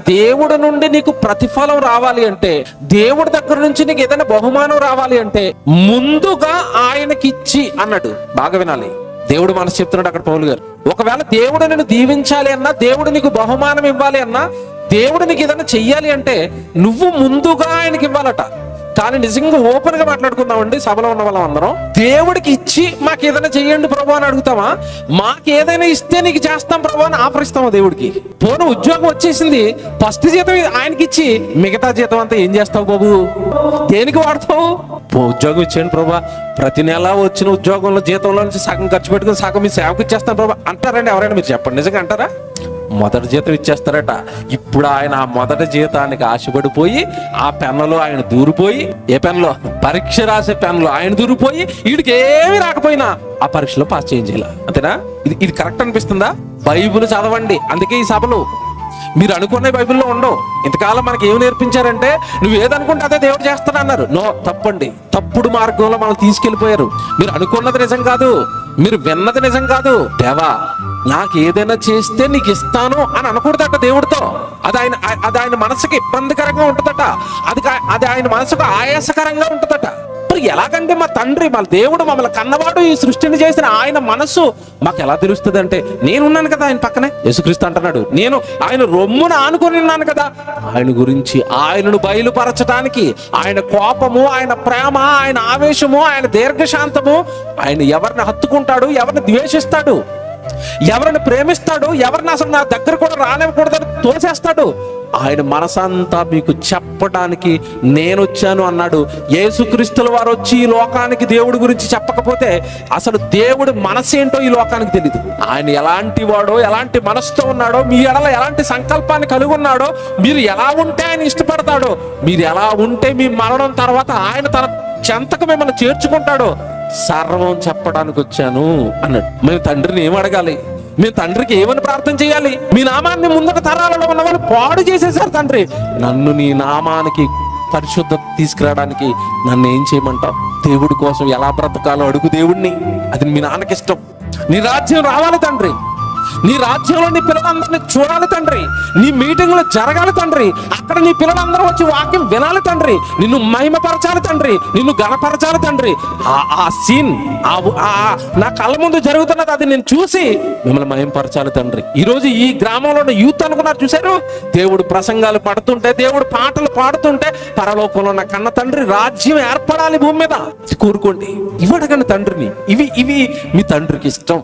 దేవుడి నుండి నీకు ప్రతిఫలం రావాలి అంటే దేవుడి దగ్గర నుంచి నీకు ఏదైనా బహుమానం రావాలి అంటే ముందుగా ఆయనకిచ్చి అన్నాడు. బాగా వినాలి. దేవుడు మనసు చెప్తున్నాడు అక్కడ పౌలు గారు. ఒకవేళ దేవుడు నేను దీవించాలి అన్నా దేవుడు నీకు బహుమానం ఇవ్వాలి అన్నా దేవుడు నీకు ఏదైనా చెయ్యాలి అంటే నువ్వు ముందుగా ఆయనకి ఇవ్వాలట. కానీ నిజంగా ఓపెన్గా మాట్లాడుకుందామండి. సభలో ఉన్న వాళ్ళం అందరం దేవుడికి ఇచ్చి మాకు ఏదైనా చేయండి ప్రభు అని అడుగుతామా? మాకు ఏదైనా ఇస్తే నీకు చేస్తాం ప్రభు అని ఆఫర్ ఇస్తామా దేవుడికి? పోను ఉద్యోగం వచ్చేసింది. ఫస్ట్ జీతం ఆయనకి ఇచ్చి మిగతా జీతం అంతా ఏం చేస్తావు బాబు? దేనికి వాడతావు? ఉద్యోగం ఇచ్చేయండి ప్రభా. ప్రతి నెల వచ్చిన ఉద్యోగంలో జీతంలో నుంచి సగం ఖర్చు పెట్టుకుని సగం మీ సేవకు ఇచ్చేస్తాను ప్రభా. అంటారండి ఎవరైనా మీరు చెప్పండి. నిజంగా అంటారా? మొదటి జీతం ఇచ్చేస్తారట. ఇప్పుడు ఆయన ఆ మొదటి జీతానికి ఆశపడిపోయి ఆ పెన్నులో ఆయన దూరిపోయి ఏ పెన్లో పరీక్ష రాసే పెన్లో ఆయన దూరిపోయి వీడికి ఏమీ రాకపోయినా ఆ పరీక్షలో పాస్ చేయించాల అంతేనా? ఇది ఇది కరెక్ట్ అనిపిస్తుందా? బైబుల్ చదవండి. అందుకే ఈ సభలు. మీరు అనుకునే బైబిల్లో ఉండవు. ఇంతకాలం మనకి ఏమి నేర్పించారంటే నువ్వు ఏదనుకుంటే అదే దేవుడు చేస్తాడు అన్నారు. నో తప్పండి. తప్పుడు మార్గంలో మనం తీసుకెళ్ళిపోయారు మీరు అనుకున్నది నిజం కాదు. మీరు విన్నది నిజం కాదు. దేవా నాకు ఏదైనా చేస్తే నీకు ఇస్తాను అని అనకూడదట దేవుడితో. అది ఆయన అది ఆయన మనసుకి ఇబ్బందికరంగా ఉంటుందట. అది అది ఆయన మనసుకు ఆయాసకరంగా ఉంటుందట. మరి ఎలాగంటే మా తండ్రి మా దేవుడు మమ్మల్ని కన్నవాడు ఈ సృష్టిని చేసిన ఆయన మనస్సు మాకు ఎలా తెలుస్తుంది అంటే నేనున్నాను కదా ఆయన పక్కనే. యేసుక్రీస్తు అంటున్నాడు నేను ఆయన రొమ్మున ఆనుకొని ఉన్నాను కదా. ఆయన గురించి ఆయనను బయలుపరచడానికి ఆయన కోపము ఆయన ప్రేమ ఆయన ఆవేశము ఆయన దీర్ఘశాంతము ఆయన ఎవరిని హత్తుకుంటాడు ఎవరిని ద్వేషిస్తాడు? ఎవరిని ప్రేమిస్తాడు ఎవరిని అసలు నా దగ్గర కూడా రానివ్వకూడదని తోసేస్తాడు? ఆయన మనసంతా మీకు చెప్పడానికి నేను వచ్చాను అన్నాడు. యేసుక్రీస్తుల వారు వచ్చి ఈ లోకానికి దేవుడి గురించి చెప్పకపోతే అసలు దేవుడి మనసేంటో ఈ లోకానికి తెలియదు ఆయన ఎలాంటి వాడో ఎలాంటి మనసుతో ఉన్నాడో మీ ఎడల ఎలాంటి సంకల్పాన్ని కలిగి ఉన్నాడో మీరు ఎలా ఉంటే ఆయన ఇష్టపడతాడో మీరు ఎలా ఉంటే మీ మరణం తర్వాత ఆయన తన చెంతకు మిమ్మల్ని చేర్చుకుంటాడో సర్వం చెప్పడానికి వచ్చాను అన్నాడు. మేము తండ్రిని ఏం అడగాలి? మీ తండ్రికి ఏమని ప్రార్థన చేయాలి? మీ నామాన్ని ముందట తరాలలో ఉన్న వాళ్ళు పాడు చేసేసారు తండ్రి. నన్ను నీ నామానికి పరిశుద్ధత తీసుకురావడానికి నన్ను ఏం చేయమంటావు? దేవుడి కోసం ఎలా బ్రతకాలో అడుగు దేవుడిని అది మీ నాన్నకి ఇష్టం. నీ రాజ్యం రావాలి తండ్రి. నీ రాజ్యంలో నీ పిల్లలందరినీ చూడాలి తండ్రి. నీ మీటింగ్లు జరగాలి తండ్రి. అక్కడ నీ పిల్లలందరూ వచ్చి వాక్యం వినాలి తండ్రి. నిన్ను మహిమపరచాలి తండ్రి. నిన్ను గణపరచాలి తండ్రి. ఆ సీన్ ఆ నా కళ్ళ ముందు జరుగుతున్నది అది నేను చూసి మిమ్మల్ని మహిమపరచాలి తండ్రి. ఈ రోజు ఈ గ్రామంలో ఉన్న యూత్ అనుకున్నారు చూశారు? దేవుడు ప్రసంగాలు పడుతుంటే దేవుడు పాటలు పాడుతుంటే పరలోకంలో ఉన్న కన్న తండ్రి రాజ్యం ఏర్పడాలి భూమి మీద. కోరుకోండి. ఇవ్వడగండి తండ్రిని. ఇవి ఇవి మీ తండ్రికి ఇష్టం.